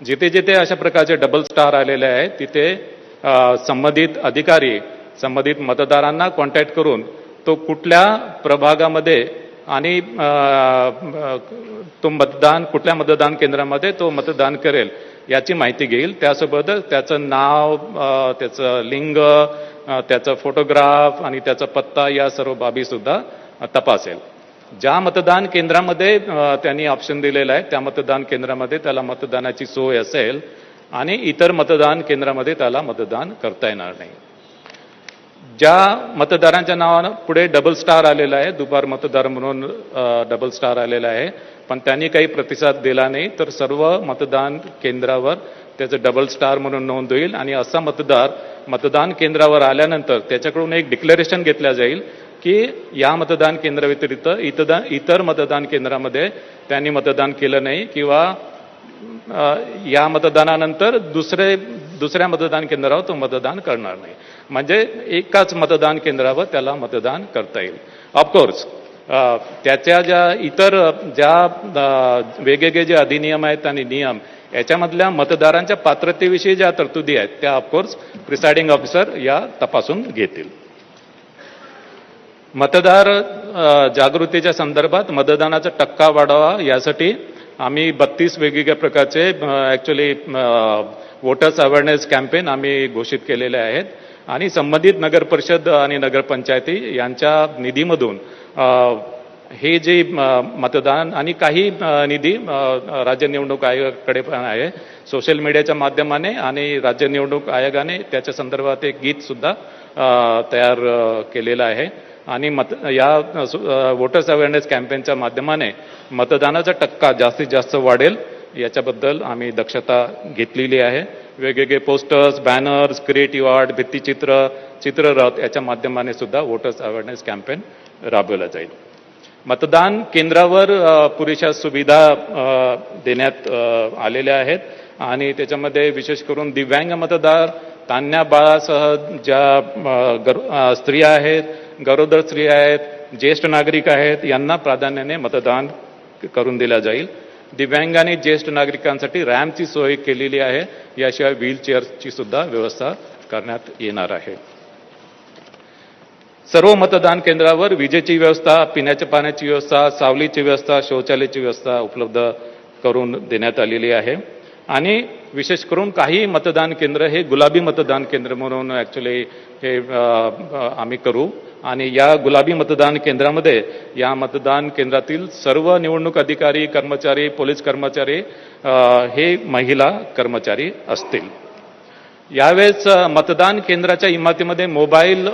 जिथे जिथे अशा प्रकारचे डबल स्टार आलेले आहेत तिथे संबंधित अधिकारी संबंधित मतदारांना कॉन्टॅक्ट करून तो कुठल्या प्रभागामध्ये आणि तो मतदान कुठल्या मतदान केंद्रामध्ये तो मतदान करेल याची माहिती घेईल. त्यासोबतच त्याचं नाव त्याचं लिंग त्याचा फोटोग्राफ आणि त्याचा पत्ता या सर्व बाबी सुद्धा तपासेल. ज्या मतदान केंद्रामध्ये त्यांनी ऑप्शन दिलेला आहे त्या मतदान केंद्रामध्ये त्याला मतदानाची सोय असेल आणि इतर मतदान केंद्रामध्ये त्याला मतदान करता येणार नाही. ज्या मतदारांच्या नावानं पुढे डबल स्टार आलेला आहे दुपार मतदार म्हणून डबल स्टार आलेला आहे पण त्यांनी काही प्रतिसाद दिला नाही तर सर्व मतदान केंद्रावर त्याचं डबल स्टार म्हणून नोंद होईल आणि असा मतदार मतदान केंद्रावर आल्यानंतर त्याच्याकडून एक डिक्लेरेशन घेतल्या जाईल की या मतदान केंद्राव्यतिरिक्त इतदान इतर मतदान केंद्रामध्ये त्यांनी मतदान केलं नाही किंवा या मतदानानंतर दुसरे दुसऱ्या मतदान केंद्रावर तो मतदान करणार नाही. म्हणजे एकाच मतदान केंद्रावर त्याला मतदान करता येईल. ऑफकोर्स त्याच्या ज्या इतर ज्या वेगवेगळे जे अधिनियम आहेत आणि नियम याच्यामधल्या मतदारांच्या पात्रतेविषयी ज्या तरतुदी आहेत त्या ऑफकोर्स प्रिसायडिंग ऑफिसर या तपासून घेतील. मतदार जागृतीच्या संदर्भात मतदानाचा टक्का वाढावा यासाठी आम्ही बत्तीस वेगवेगळ्या प्रकारचे ॲक्च्युली वोटर्स अवेअरनेस कॅम्पेन आम्ही घोषित केलेले आहेत. आणि संबंधित नगरपरिषद आणि नगरपंचायती यांच्या निधीमधून हे जे मतदान आणि काही निधी राज्य निवडणूक आयोगाकडे पण आहे. सोशल मीडियाच्या माध्यमाने आणि राज्य निवडणूक आयोगाने त्याच्या संदर्भात एक गीतसुद्धा तयार केलेलं आहे. आणि मत या वोटर्स अवेअरनेस कॅम्पेनच्या माध्यमाने मतदानाचा टक्का जास्तीत जास्त वाढेल. याच्याबद्दल आम्ही दक्षता घेतलेली आहे. वेगवेगळे पोस्टर्स बॅनर्स क्रिएटिव्ह आर्ट भित्तिचित्र चित्ररथ याच्या माध्यमाने सुद्धा वोटर्स अवेअरनेस कॅम्पेन राबवला जाईल. मतदान केंद्रावर पुरेशा सुविधा देण्यात आलेल्या आहेत. आणि त्याच्यामध्ये विशेष करून दिव्यांग मतदार तान्या बाळासह ज्या गर- स्त्रिया आहेत गरोदर स्त्रिया आहेत ज्येष्ठ नागरिक आहेत यांना प्राधान्याने मतदान करून दिलं जाईल. दिव्यांगाने ज्येष्ठ नागरिकांसाठी रॅम्पची सोय केलेली आहे. याशिवाय व्हीलचेअरची सुद्धा व्यवस्था करण्यात येणार आहे. सर्व मतदान केंद्रावर विजेची व्यवस्था पिण्याच्या पाण्याची व्यवस्था सावलीची व्यवस्था शौचालयाची व्यवस्था उपलब्ध करून देण्यात आलेली आहे. आणि विशेष करून काही मतदान केंद्र हे गुलाबी मतदान केंद्र म्हणून ॲक्च्युली हे आम्ही करू. आणि या गुलाबी मतदान केंद्रामध्ये या मतदान केंद्रातील सर्व निवडणूक अधिकारी कर्मचारी पोलीस कर्मचारी हे महिला कर्मचारी असतील. यावेळेस मतदान केंद्राच्या इमारतीमध्ये मोबाईल